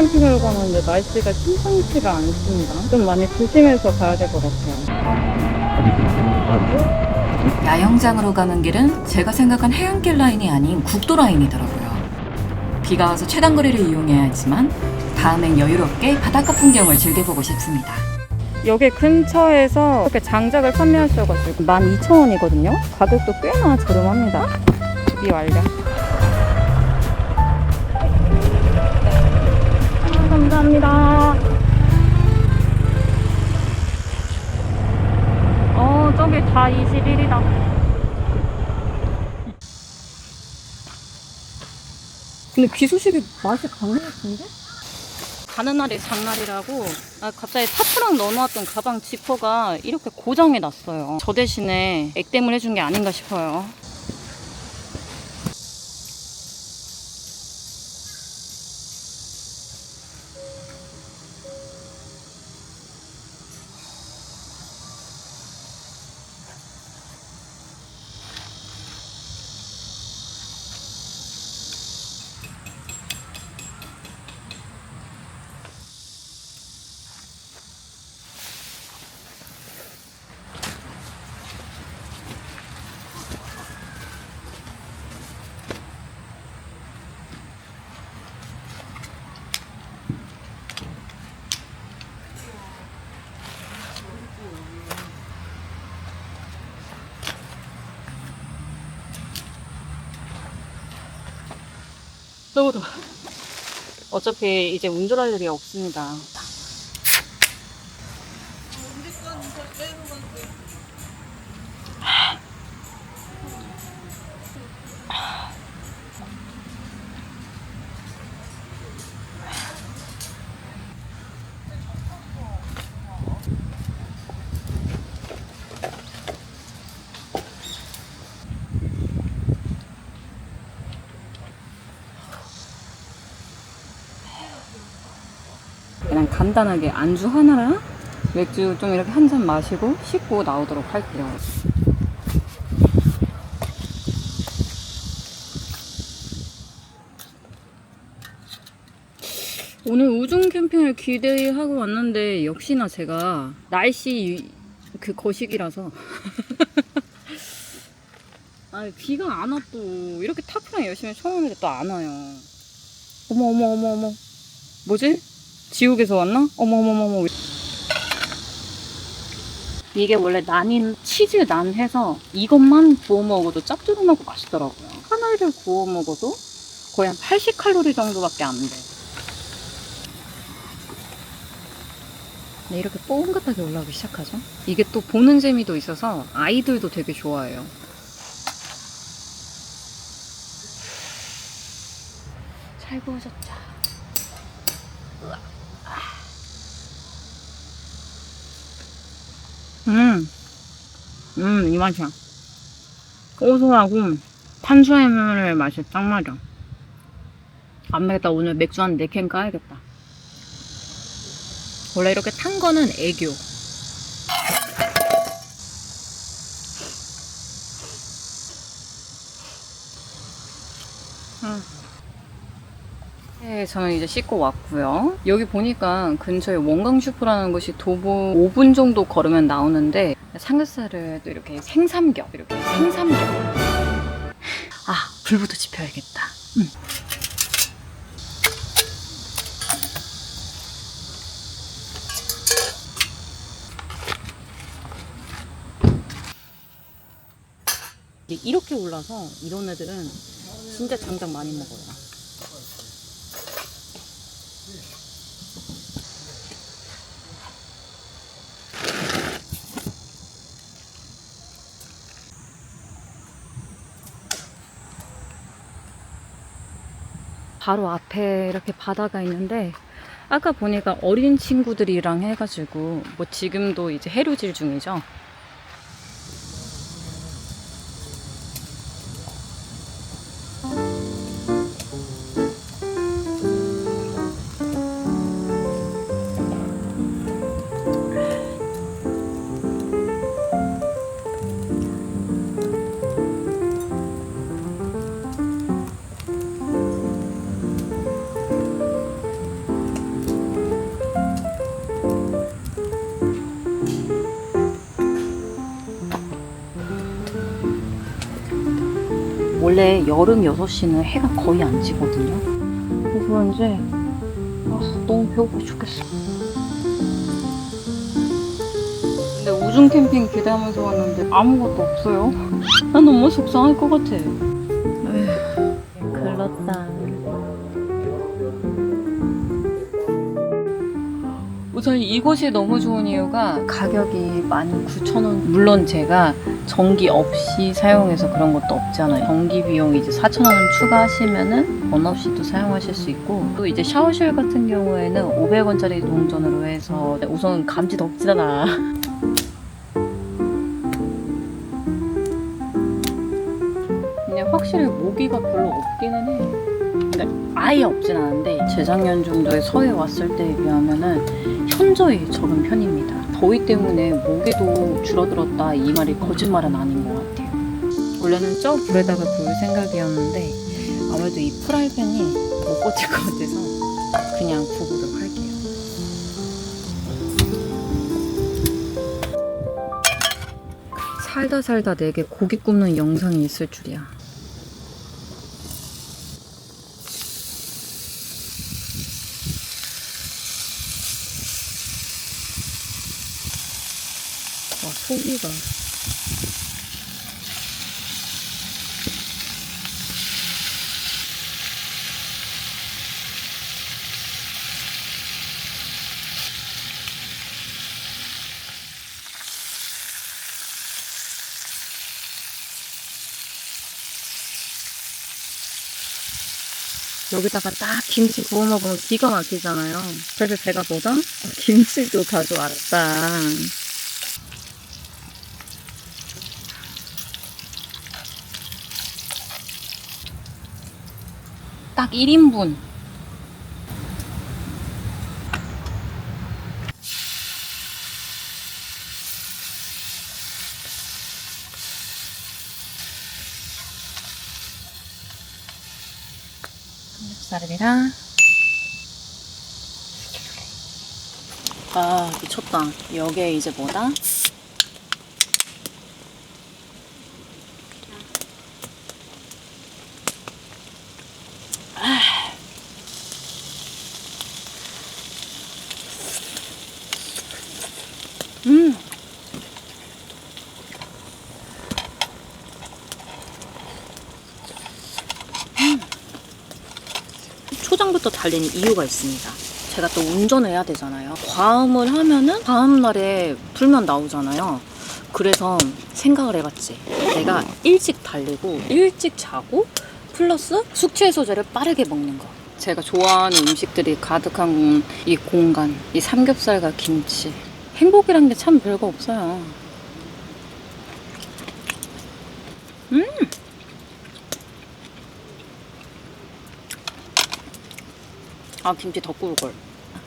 캠핑을 가는데 날씨가 심상치가 않습니다. 좀 많이 조심해서 가야 될 것 같아요. 야영장으로 가는 길은 제가 생각한 해안길 라인이 아닌 국도 라인이더라고요. 비가 와서 최단거리를 이용해야 하지만 다음엔 여유롭게 바닷가 풍경을 즐겨보고 싶습니다. 여기 근처에서 이렇게 장작을 판매하셔가지고 12,000원이거든요. 가격도 꽤나 저렴합니다. 이 완료. 감사합니다. 어, 저기 다 21이다. 근데 귀소식이 맛이 강력한데? 가는 날이 장날이라고 아, 갑자기 타프랑 넣어놓았던 가방 지퍼가 이렇게 고장이 났어요. 저 대신에 액땜을 해준 게 아닌가 싶어요. 너무 더워. 어차피 이제 운전할 일이 없습니다. 간단하게 안주 하나랑 맥주 좀 이렇게 한 잔 마시고 씻고 나오도록 할게요. 오늘 우중 캠핑을 기대하고 왔는데 역시나 제가 날씨 그 거식이라서 아 비가 안와또 이렇게 타프랑 열심히 쳐놓는데 또 안 와요. 어머 어머 어머 어머 뭐지? 지옥에서 왔나? 어머머머머. 이게 원래 난인 치즈 난 해서 이것만 구워 먹어도 짭조름하고 맛있더라고요. 하나를 구워 먹어도 거의 한 80칼로리 정도밖에 안 돼. 네, 이렇게 뽀송같하게 올라오기 시작하죠. 이게 또 보는 재미도 있어서 아이들도 되게 좋아해요. 잘 구워졌죠. 음, 음, 이 맛이야. 고소하고 탄수화물 맛이 딱 맞아. 안 되겠다. 오늘 맥주 한 4캔 까야겠다. 원래 이렇게 탄 거는 애교. 네, 저는 이제 씻고 왔고요. 여기 보니까 근처에 원강 슈퍼라는 곳이 도보 5분 정도 걸으면 나오는데 삼겹살을 또 이렇게 생삼겹 이렇게 생삼겹. 아 불부터 지펴야겠다. 음. 이렇게 올라서 이런 애들은 진짜 장작 많이 먹어요. 바로 앞에 이렇게 바다가 있는데 아까 보니까 어린 친구들이랑 해가지고 뭐 지금도 이제 해루질 중이죠. 원래 여름 6시는 해가 거의 안 지거든요. 그래서 그런지 아, 너무 배고파 죽겠어. 근데 우중 캠핑 기대하면서 왔는데 아무것도 없어요. 난 너무 속상할 것 같아. 이곳이 너무 좋은 이유가 가격이 19,000원. 물론 제가 전기 없이 사용해서 그런 것도 없잖아요. 전기 비용 이제 4,000원 추가하시면은 원 없이도 사용하실 수 있고 또 이제 샤워실 같은 경우에는 500원짜리 동전으로 해서 우선 감지 덥잖아. 그냥 확실히 모기가 별로 없기는 해. 그러니까 아예 없진 않은데 재작년 정도에 서해 왔을 때에 비하면은 현저히 적은 편입니다. 더위 때문에 모기도 줄어들었다 이 말이 거짓말은 아닌 것 같아요. 원래는 저 불에다가 구울 생각이었는데 아무래도 이 프라이팬이 못 버틸 것 같아서 그냥 구우도록 할게요. 살다 살다 내게 고기 굽는 영상이 있을 줄이야. 와, 소리가. 여기다가 딱 김치 구워 먹으면 기가 막히잖아요. 그래서 제가 뭐다? 김치도 가져왔다. 딱 1인분. 삼겹살이랑 아 미쳤다 여기에 이제 뭐다? 음. 초장부터 달리는 이유가 있습니다. 제가 또 운전을 해야 되잖아요. 과음을 하면은 다음 날에 불면 나오잖아요. 그래서 생각을 해봤지. 내가 일찍 달리고 일찍 자고 플러스 숙취 소재를 빠르게 먹는 거. 제가 좋아하는 음식들이 가득한 이 공간, 이 삼겹살과 김치. 행복이란 게 참 별거 없어요. 음! 아 김치 더 구울 걸.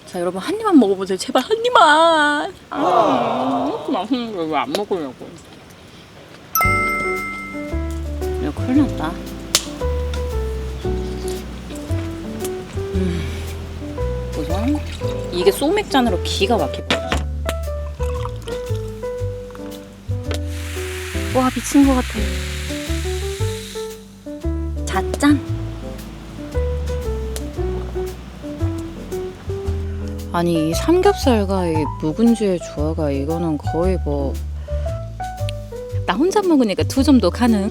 자 여러분 한 입만 먹어보세요. 제발 한 입만. 아 이렇게 맛있는 걸 왜 안 먹으려고? 이거 큰일 났다. 음, 우선 이게 소맥잔으로 기가 막히거든요. 와 미친 것 같아. 잣짠. 아니 이 삼겹살과 이 묵은지의 조화가 이거는 거의 뭐 나 혼자 먹으니까 두 점도 가능.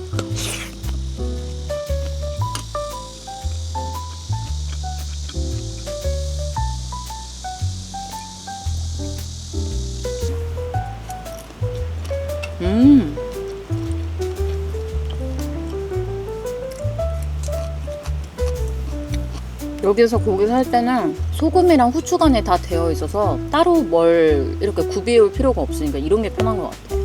여기서 고기 살 때는 소금이랑 후추간에 다 되어 있어서 따로 뭘 이렇게 구비해 올 필요가 없으니까 이런 게 편한 것 같아. 음.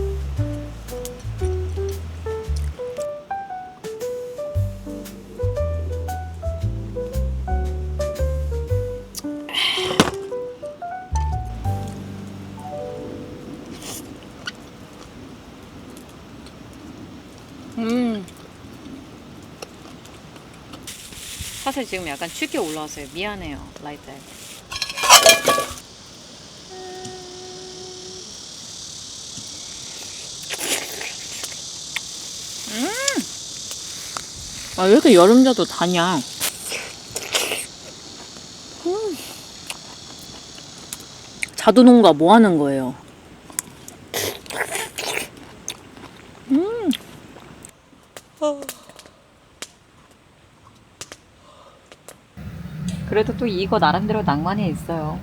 사실 지금 약간 취기 올라왔어요. 미안해요, 라이트. 음! 아, 왜 이렇게 여름자도 다냐? 음. 자두농가 뭐 하는 거예요? 그래도 또 이거 나름대로 낭만이 있어요.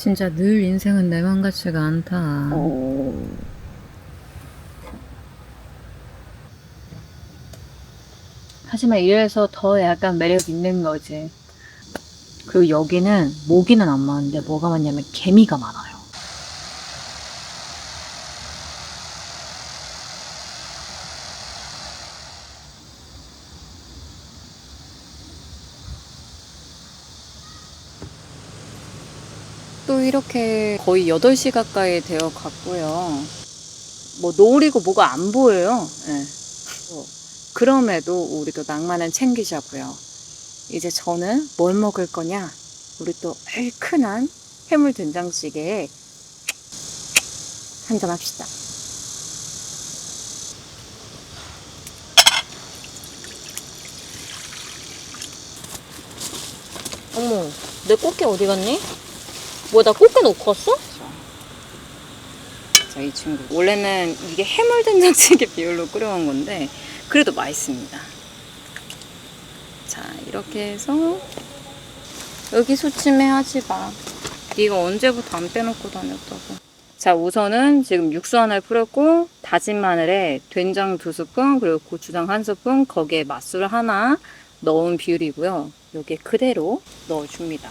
진짜 늘 인생은 내 맘 같지가 않다. 하지만 이래서 더 약간 매력 있는 거지. 그리고 여기는 모기는 안 많은데 뭐가 많냐면 개미가 많아요. 또 이렇게 거의 8시 가까이 되어 갔고요. 뭐 노을이고 뭐가 안 보여요. 예. 어, 그럼에도 우리도 낭만은 챙기자고요. 이제 저는 뭘 먹을 거냐? 우리 또 얼큰한 해물 된장찌개에 한 잔 합시다. 어머, 내 꽃게 어디 갔니? 뭐, 나 꽃게 놓고 왔어? 자, 이 친구. 원래는 이게 해물 된장찌개 비율로 끓여온 건데, 그래도 맛있습니다. 자, 이렇게 해서, 여기 수침해 하지 마. 네가 언제부터 안 빼놓고 다녔다고. 자, 우선은 지금 육수 하나를 뿌렸고, 다진 마늘에 된장 두 스푼, 그리고 고추장 한 스푼, 거기에 맛술 하나 넣은 비율이고요. 여기에 그대로 넣어줍니다.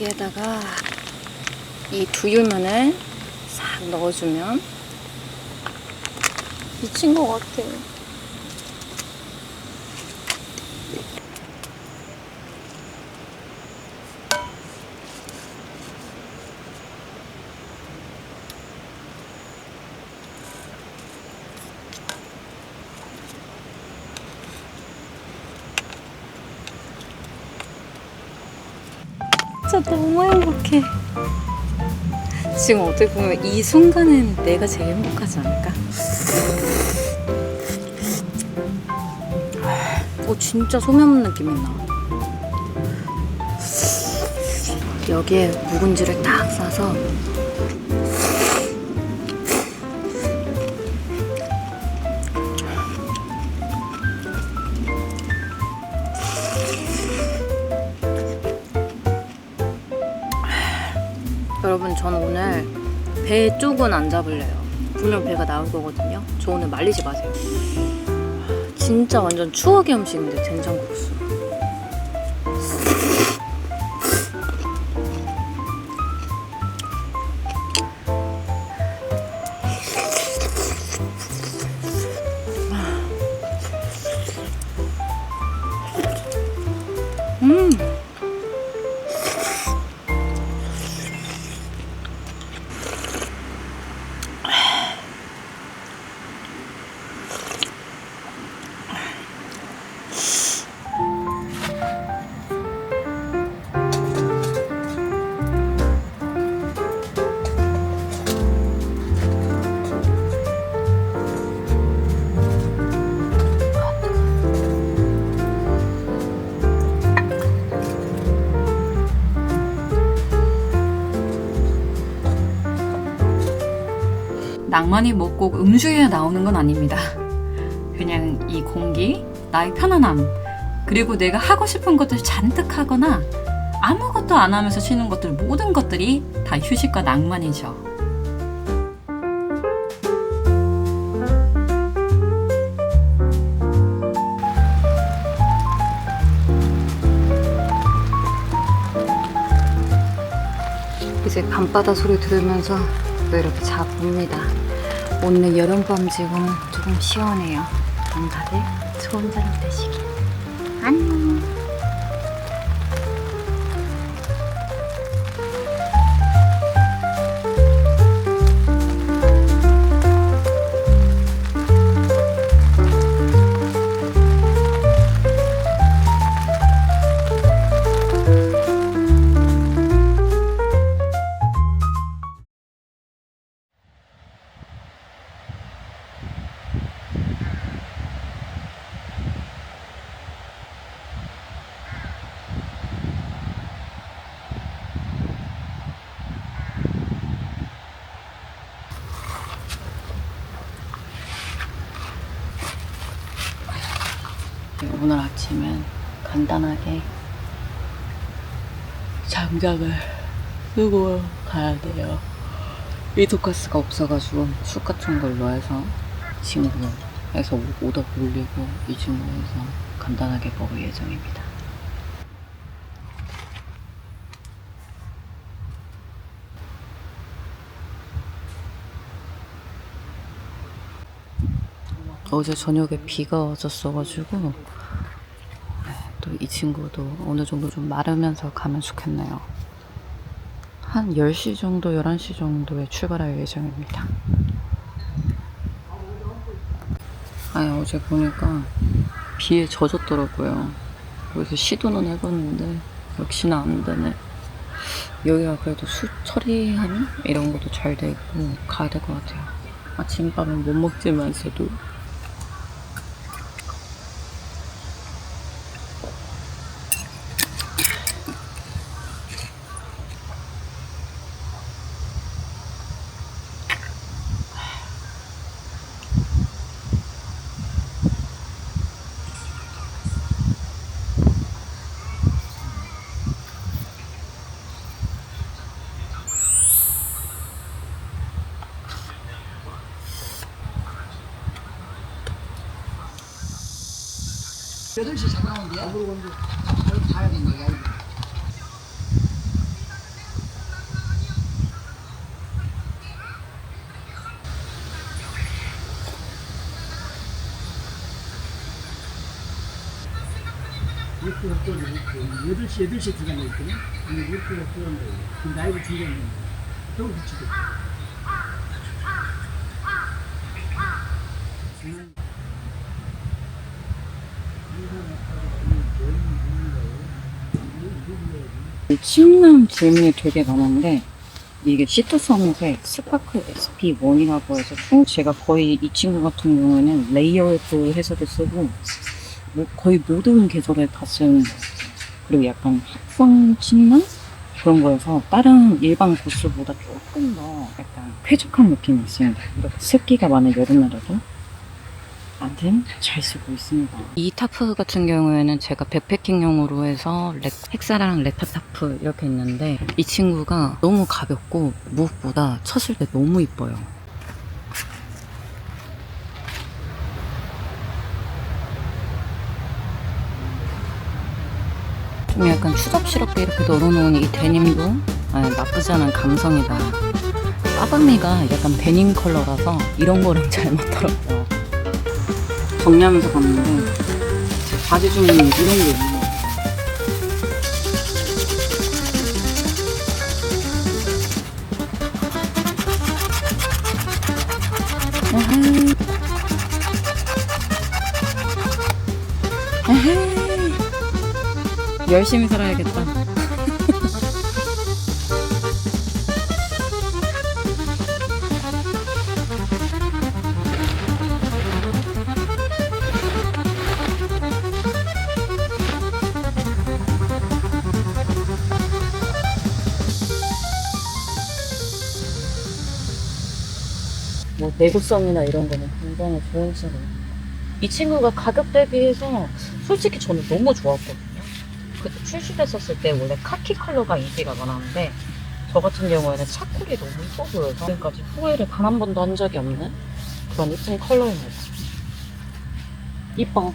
여기에다가 이 두유만을 싹 넣어주면 미친 것 같아. 너무 행복해. 지금 어떻게 보면 이 순간은 내가 제일 행복하지 않을까? 어, 진짜 소면 느낌이 나. 여기에 묵은지를 딱 싸서 배 쪽은 안 잡을래요. 분명 배가 나올 거거든요. 저 오늘 말리지 마세요. 진짜 완전 추억의 음식인데 된장국수. 낭만이 뭐 꼭 음주에 나오는 건 아닙니다. 그냥 이 공기, 나의 편안함, 그리고 내가 하고 싶은 것들 잔뜩 하거나 아무것도 안 하면서 쉬는 것들 모든 것들이 다 휴식과 낭만이죠. 이제 밤바다 소리 들으면서 또 이렇게 자봅니다. 오늘 여름밤 지금 조금 시원해요. 그럼 다들 좋은 저녁 되시길. 장작을 쓰고 가야 돼요. 이도가스가 없어가지고 숯 같은 걸로 해서 친구에서 오더 올리고 이 친구에서 간단하게 먹을 예정입니다. 어제 저녁에 비가 와줬어가지고 또 이 친구도 어느 정도 좀 마르면서 가면 좋겠네요. 한 10시 정도, 11시 정도에 출발할 예정입니다. 아, 어제 보니까 비에 젖었더라고요. 그래서 시도는 해봤는데 역시나 안 되네. 여기가 그래도 수 처리하는 이런 것도 잘돼 있고 가야 될 것 같아요. 아침밥은 못 먹지만서도 여덟 시 잠깐만요. 아, 그리고 이제 가야 되는 거야. 이렇게 또 여덟 시 여덟 시 들어가는 거 있거든. 근데 들어가는 거예요. 그 준비하는 거예요. 그럼 붙이고. 침남 질문이 되게 많은데 이게 시트섬의 스파크 SP1이라고 해서 총 제가 거의 이 친구 같은 경우에는 레이어드 해서도 쓰고 뭐 거의 모든 계절에 다 쓰는 것 같아요. 그리고 약간 합성 침낭 그런 거여서 다른 일반 보스보다 조금 더 약간 쾌적한 느낌이 있습니다. 이렇게 습기가 많은 여름날에도 아무튼 잘 쓰고 있습니다. 이 타프 같은 경우에는 제가 백패킹용으로 해서 렉, 헥사랑 레타타프 이렇게 있는데 이 친구가 너무 가볍고 무엇보다 쳤을 때 너무 이뻐요. 좀 약간 추접스럽게 이렇게 널어놓은 이 데님도 아, 나쁘지 않은 감성이다. 빠밤이가 약간 데님 컬러라서 이런 거랑 잘 맞더라고요. 정리하면서 봤는데 제 바지 중에는 이런 게. 에헤이. 열심히 살아야겠다. 뭐 내구성이나 이런 거는 굉장히 좋은 친구. 이 친구가 가격 대비해서 솔직히 저는 너무 좋았거든요. 그때 출시됐었을 때 원래 카키 컬러가 인기가 많았는데 저 같은 경우에는 차콜이 너무 이뻐 보여서 지금까지 후회를 단 한 번도 한 적이 없는 그런 이쁜 컬러입니다. 이뻐.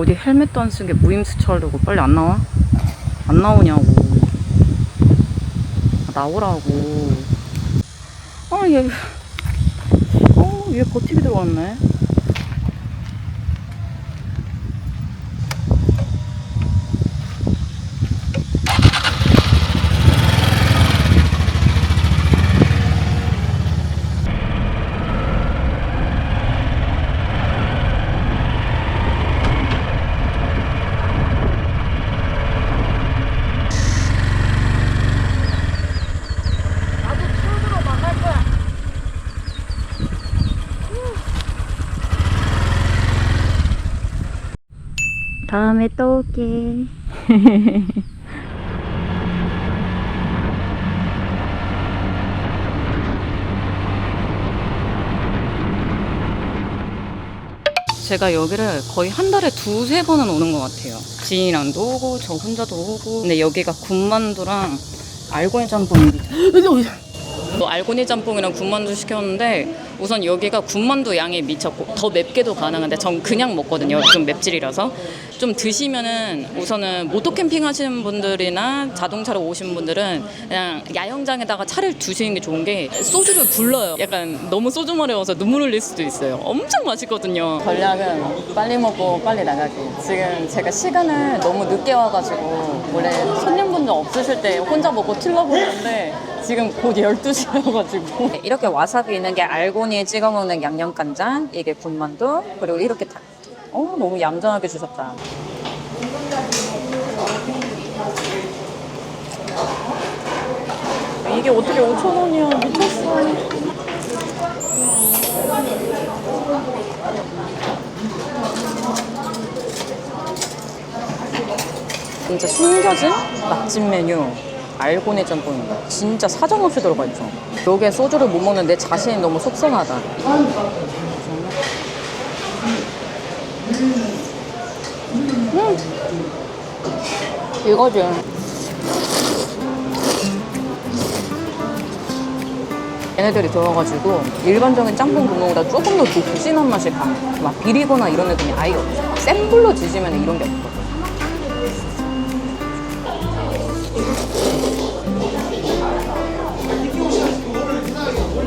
어디 헬멧도 안 쓴 게 무임수 하려고 빨리 안 나와? 안 나오냐고. 아, 나오라고. 아, 얘. 어, 얘 버티기 들어왔네. 다음에 또 올게. 제가 여기를 거의 한 달에 두세 번은 오는 것 같아요. 지인이랑도 오고, 저 혼자도 오고. 근데 여기가 군만두랑 알고니 짬뽕이. 또 알고니 짬뽕이랑 군만두 시켰는데 우선 여기가 군만두 양이 미쳤고 더 맵게도 가능한데 전 그냥 먹거든요. 좀 맵찔이라서 좀 드시면은 우선은 모토 캠핑 하시는 분들이나 자동차로 오신 분들은 그냥 야영장에다가 차를 두시는 게 좋은 게 소주를 불러요. 약간 너무 소주 마려워서 눈물 흘릴 수도 있어요. 엄청 맛있거든요. 전략은 빨리 먹고 빨리 나가기. 지금 제가 시간을 너무 늦게 와가지고 원래 손님분들 없으실 때 혼자 먹고 튀려고 했는데 지금 곧 12시여가지고. 이렇게 와사비 있는 게 알고니에 찍어 먹는 양념간장 이게 군만두 그리고 이렇게 다 어, 너무 얌전하게 주셨다. 이게 어떻게 5천원이야? 미쳤어. 진짜 숨겨진 맛집 메뉴 알고네 짬뽕입니다. 진짜 사정없이 들어가 있죠. 여기에 소주를 못 먹는 내 자신이 너무 속상하다. 음. 이거지. 얘네들이 들어가지고 일반적인 짬뽕 국물보다 조금 더 독진한 맛이 가. 막 비리거나 이런 느낌이 아예 없어. 센 불로 지지면 이런 게. 알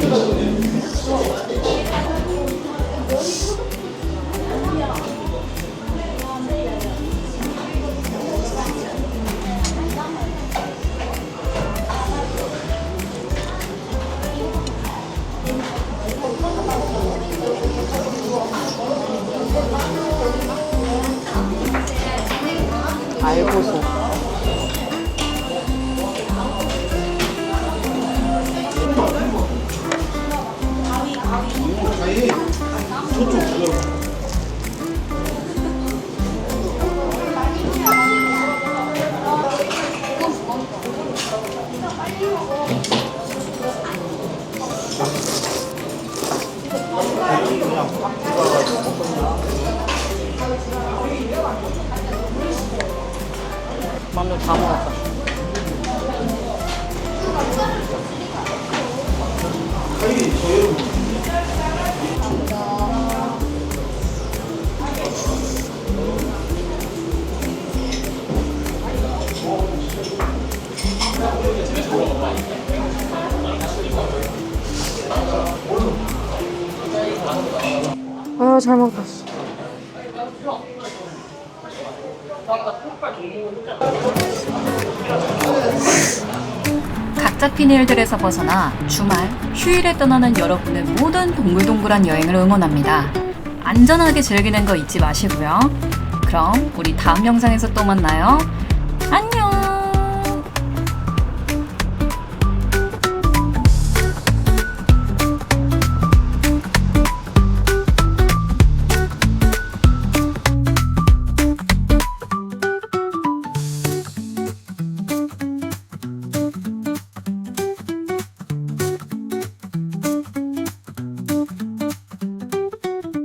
고 마늘 다 먹었다. 아, 잘 먹었다. 잡힌 일들에서 벗어나 주말, 휴일에 떠나는 여러분의 모든 동글동글한 여행을 응원합니다. 안전하게 즐기는 거 잊지 마시고요. 그럼 우리 다음 영상에서 또 만나요. 안녕!